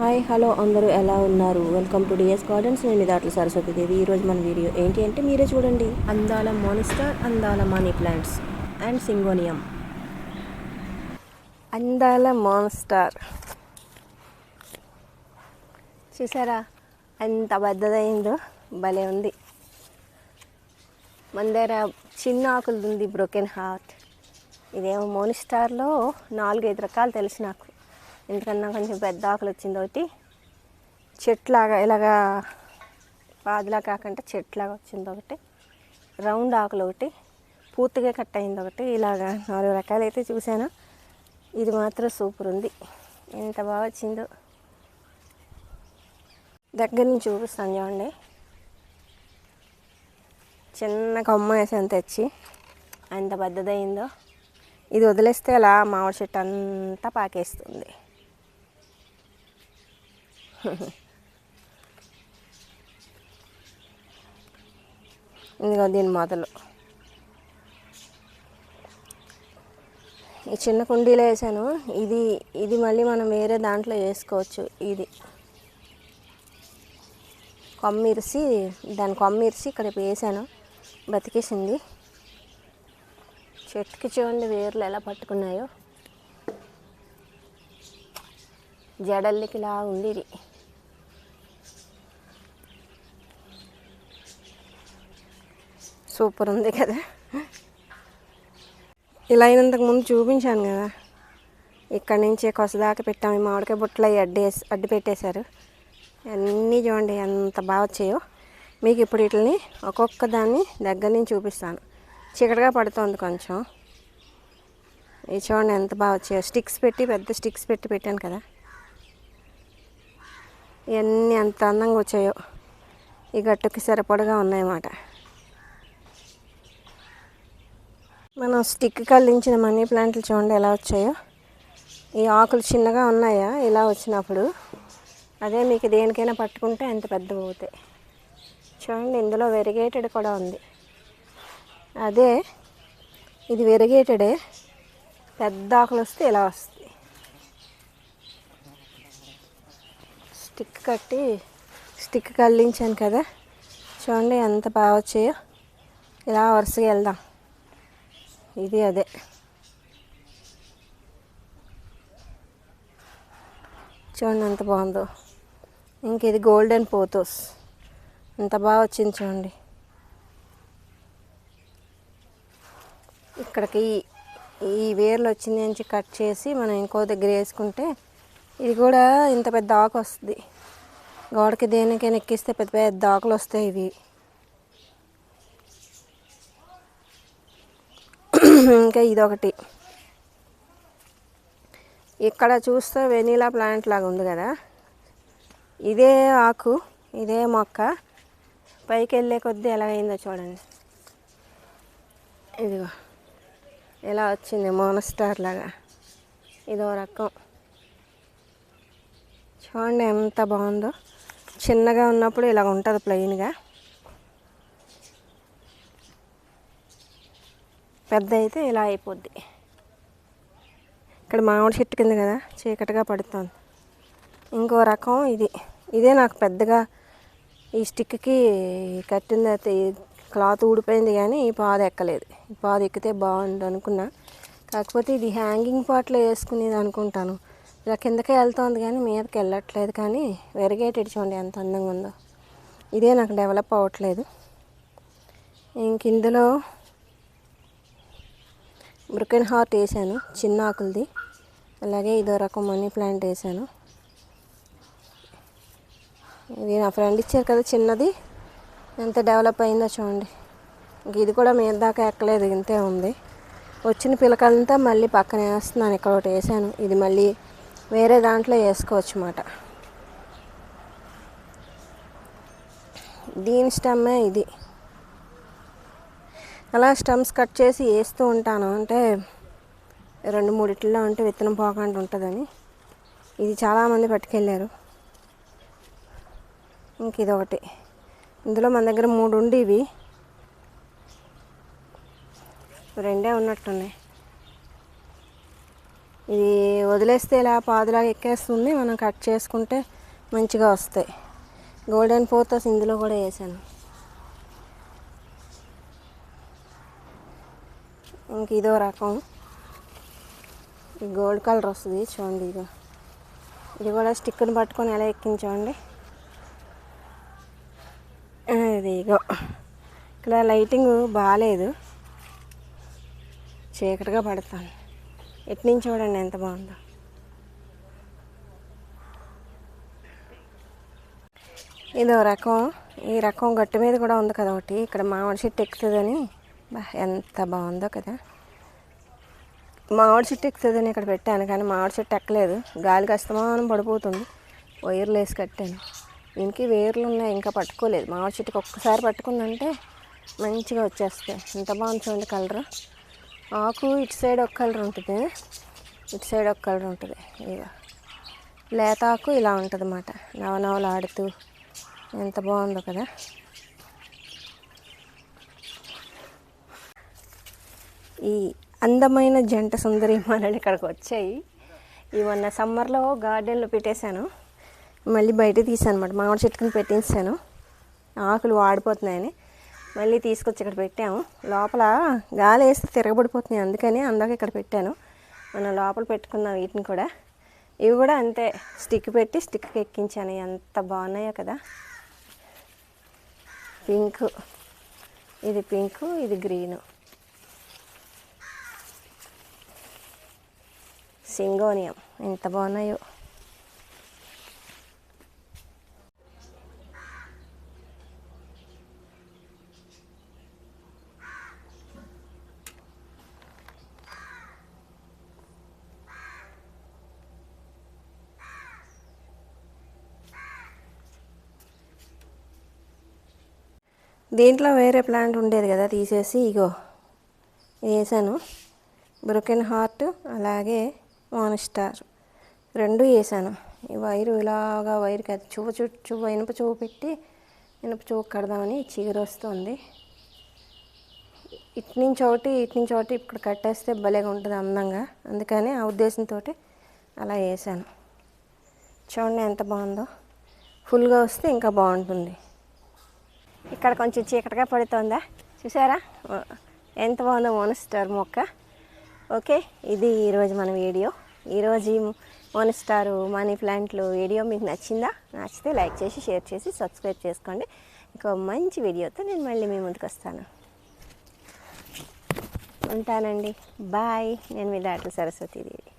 Hi hello అందరూ ఎలా ఉన్నారు? Welcome to DS gardens. నేను దాట్ల సరస్వతి దేవి. ఈరోజు మన వీడియో ఏంటి అంటే మీరే చూడండి. అందాల మోనిస్టర్ అందాల మనీ ప్లాంట్స్ అండ్ సింగోనియం. అందాల మోన్స్టార్. చూసారా? ఎంత పెద్దదైందో? భలే ఉంది. మన దగ్గర చిన్న ఆకులు ఉంది బ్రోకెన్ హార్ట్ ఇదేమో మోనిస్టార్లో నాలుగైదు రకాలు తెలుసు నాకు ఎందుకన్నా కొంచెం పెద్ద ఆకులు వచ్చింది ఒకటి చెట్లాగా ఇలాగా పాదిలా కాకుండా చెట్లాగా వచ్చింది ఒకటి రౌండ్ ఆకులు ఒకటి పూర్తిగా కట్ అయింది ఒకటి ఇలాగా నాలుగు రకాలు అయితే చూశాను. ఇది మాత్రం సూపర్ ఉంది. ఎంత బాగా వచ్చిందో. దగ్గర నుంచి చూపిస్తాను చూడండి. చిన్న కొమ్మ వేసాను తెచ్చి. ఎంత పెద్దదైందో ఇది వదిలేస్తే అలా మామిడి చెట్టు అంతా పాకేస్తుంది. ఇదిగో దీని మొదలు ఈ చిన్న కుండీలో వేసాను. ఇది ఇది మళ్ళీ మనం వేరే దాంట్లో వేసుకోవచ్చు. ఇది కొమ్మిరిసి దాని కొమ్మిరిసి ఇక్కడ వేసాను. బతికేసింది. చెట్టుకి చూడండి వేర్లు ఎలా పట్టుకున్నాయో. జడల్లికి ఇలా ఉంది ఇది. సూపర్ ఉంది కదా. ఇలా అయినంతకు ముందు చూపించాను కదా. ఇక్కడి నుంచే కొసదాకా పెట్టాము ఈ మామిడికాయ బుట్టలు అవి అడ్డు అడ్డు పెట్టేశారు. అన్నీ చూడండి ఎంత బాగా వచ్చాయో. మీకు ఇప్పుడు వీటిని ఒక్కొక్క దాన్ని దగ్గర నుంచి చూపిస్తాను. చీకటిగా పడుతుంది కొంచెం. ఇది చూడండి ఎంత బాగా వచ్చాయో. స్టిక్స్ పెట్టి పెద్ద స్టిక్స్ పెట్టి పెట్టాను కదా. ఇవన్నీ ఎంత అందంగా వచ్చాయో. ఈ గట్టుకి సరిపడగా ఉన్నాయన్నమాట. మనం స్టిక్ కల్లించిన మనీ ప్లాంట్లు చూడండి ఎలా వచ్చాయో. ఈ ఆకులు చిన్నగా ఉన్నాయా? ఇలా వచ్చినప్పుడు. అదే మీకు దేనికైనా పట్టుకుంటే ఎంత పెద్ద అవుతాయి. చూడండి ఇందులో వెరిగేటెడ్ కూడా ఉంది. అదే ఇది వెరిగేటెడే పెద్ద ఆకులు వస్తే ఇలా వస్తాయి. స్టిక్ కట్టి స్టిక్ కల్లించాను కదా. చూడండి ఎంత బాగా వచ్చాయో. ఇలా వరుసగా వెళ్దాం. ఇది అదే. చూడండి ఎంత బాగుందో. ఇంక ఇది గోల్డెన్ పోతోస్ ఎంత బాగా వచ్చింది చూడండి. ఇక్కడికి ఈ- వేర్లు వచ్చింది నుంచి కట్ చేసి మనం ఇంకో దగ్గర వేసుకుంటే ఇది కూడా ఇంత పెద్ద ఆకు వస్తుంది. గోడకి దేనికైనా ఎక్కిస్తే పెద్ద పెద్ద ఆకులు వస్తాయి ఇవి. ఇంకా ఇదొకటి. ఇక్కడ చూస్తే వెనీలా ప్లాంట్ లాగా ఉంది కదా. ఇదే ఆకు ఇదే మొక్క. పైకి వెళ్ళే కొద్దీ ఎలా అయిందో చూడండి. ఇదిగో ఎలా వచ్చింది మోనస్టార్ లాగా. ఇదో రకం. చూడండి ఎంత బాగుందో. చిన్నగా ఉన్నప్పుడు ఇలా ఉంటుంది ప్లెయిన్గా పెద్ద అయితే ఇలా అయిపోద్ది. ఇక్కడ మామిడి చెట్టు కింద కదా చీకటిగా పడుతుంది. ఇంకో రకం ఇది. ఇదే నాకు పెద్దగా ఈ స్టిక్కి కట్టింది అయితే క్లాత్ ఊడిపోయింది కానీ ఈ పాదు ఎక్కలేదు. ఈ పాదు ఎక్కితే బాగుండు అనుకున్నా. కాకపోతే ఇది హ్యాంగింగ్ పాట్లో వేసుకునేది అనుకుంటాను. ఇలా కిందకే వెళ్తుంది కానీ మీదకి వెళ్ళట్లేదు కానీ వెరిగేటెడ్ చూడండి ఎంత అందంగా ఉందో. ఇదే నాకు డెవలప్ అవ్వట్లేదు. ఇంక ఇందులో బ్రుకెన్ హార్ట్ వేసాను చిన్న ఆకులది. అలాగే ఇదో రకం మనీ ప్లాంట్ వేసాను. ఇది నా ఫ్రెండ్ ఇచ్చారు కదా చిన్నది. ఎంత డెవలప్ అయిందో చూడండి. ఇది కూడా మీద దాకా ఎక్కలేదు ఇంతే ఉంది. వచ్చిన పిలకలంతా మళ్ళీ పక్కన వేస్తున్నాను ఇక్కడ ఒకటి వేసాను. ఇది మళ్ళీ వేరే దాంట్లో వేసుకోవచ్చు అన్నమాట. దీని స్టమ్మే ఇది. అలా స్టమ్స్ కట్ చేసి వేస్తూ ఉంటాను. అంటే రెండు మూడిట్లో ఉంటే విత్తనం పోకుండా ఉంటుందని. ఇది చాలామంది పట్టుకెళ్ళారు. ఇంక ఇది ఒకటి. ఇందులో మన దగ్గర మూడు ఉండి ఇవి. రెండే ఉన్నట్టున్నాయి. ఇది వదిలేస్తే ఇలా పాదులాగా ఎక్కేస్తుంది. మనం కట్ చేసుకుంటే మంచిగా వస్తాయి. గోల్డెన్ పోతస్ ఇందులో కూడా వేసాను. ఇంక ఇదో రకం. గోల్డ్ కలర్ వస్తుంది చూడండి ఇది ఇది కూడా స్టిక్ని పట్టుకొని ఎలా ఎక్కించండి ఇది ఇగో. ఇక్కడ లైటింగ్ బాగాలేదు చీకటిగా పడతాను ఎటు నుంచి చూడండి ఎంత బాగుందో. ఇదో రకం. ఈ రకం గట్టు మీద కూడా ఉంది కదా ఒకటి. ఇక్కడ మామిడి చెట్టు ఎక్కుతుందని. బా ఎంత బాగుందో కదా. మామిడి చెట్టు ఎక్కుతుందని ఇక్కడ పెట్టాను కానీ మామిడి చెట్టు ఎక్కలేదు. గాలికి అస్తమానం పడిపోతుంది. వైర్లు వేసి కట్టాను. దీనికి వేర్లు ఉన్నాయి ఇంకా పట్టుకోలేదు. మామిడి చెట్టుకి ఒక్కసారి పట్టుకుందంటే మంచిగా వచ్చేస్తాయి. ఎంత బాగుంది చూడండి కలర్. ఆకు ఇటు సైడ్ ఒక కలర్ ఉంటుంది. ఇటు సైడ్ ఒక కలర్ ఉంటుంది. ఇక లేత ఆకు ఇలా ఉంటుంది అన్నమాట నవనవలు ఆడుతూ ఎంత బాగుందో కదా. ఈ అందమైన జంట సుందరి మాలని ఇక్కడికి వచ్చాయి. ఈ మొన్న సమ్మర్లో గార్డెన్లో పెట్టేశాను. మళ్ళీ బయట తీసాను అనమాట మామిడి చెట్టుకుని పెట్టించాను. ఆకులు వాడిపోతున్నాయని మళ్ళీ తీసుకొచ్చి ఇక్కడ పెట్టాము. లోపల గాలి వేస్తే తిరగబడిపోతున్నాయి. అందుకని అందాక ఇక్కడ పెట్టాను. మనం లోపల పెట్టుకున్నాం వీటిని కూడా. ఇవి కూడా అంతే. స్టిక్ పెట్టి స్టిక్కి ఎక్కించాను. ఎంత బాగున్నాయో కదా. పింక్. ఇది పింక్ ఇది గ్రీను. సింగోనియం. ఎంత బాగున్నాయో. దీంట్లో వేరే ప్లాంట్ ఉండేది కదా తీసేసి ఇగో వేసాను. బ్రోకెన్ హార్ట్ అలాగే మాన్స్టార్ రెండు వేసాను ఈ వైరు ఇలాగా వైర్కి అది చువ్వ చుట్టూ ఇనుప చువ్వ పెట్టి ఇనుప చువ్వ కడదామని చీర వస్తుంది ఇటు నుంచి ఒకటి ఇటు నుంచి ఒకటి ఇప్పుడు కట్టేస్తే భలేగా ఉంటుంది అందంగా. అందుకని ఆ ఉద్దేశంతో అలా వేసాను చూడండి ఎంత బాగుందో. ఫుల్గా వస్తే ఇంకా బాగుంటుంది. ఇక్కడ కొంచెం చీకటిగా పడుతుందా? చూసారా? ఎంత బాగుందో మోనస్టార్ మొక్క. ఓకే ఇది ఈరోజు మన వీడియో. ఈరోజు ఈ మోనస్టారు మనీ ప్లాంట్లు వీడియో మీకు నచ్చిందా? నచ్చితే లైక్ చేసి షేర్ చేసి సబ్స్క్రైబ్ చేసుకోండి. ఇంకో మంచి వీడియోతో నేను మళ్ళీ మీ ముందుకు వస్తాను. ఉంటానండి. బాయ్. నేను మీ డాక్టర్ సరస్వతీదేవి.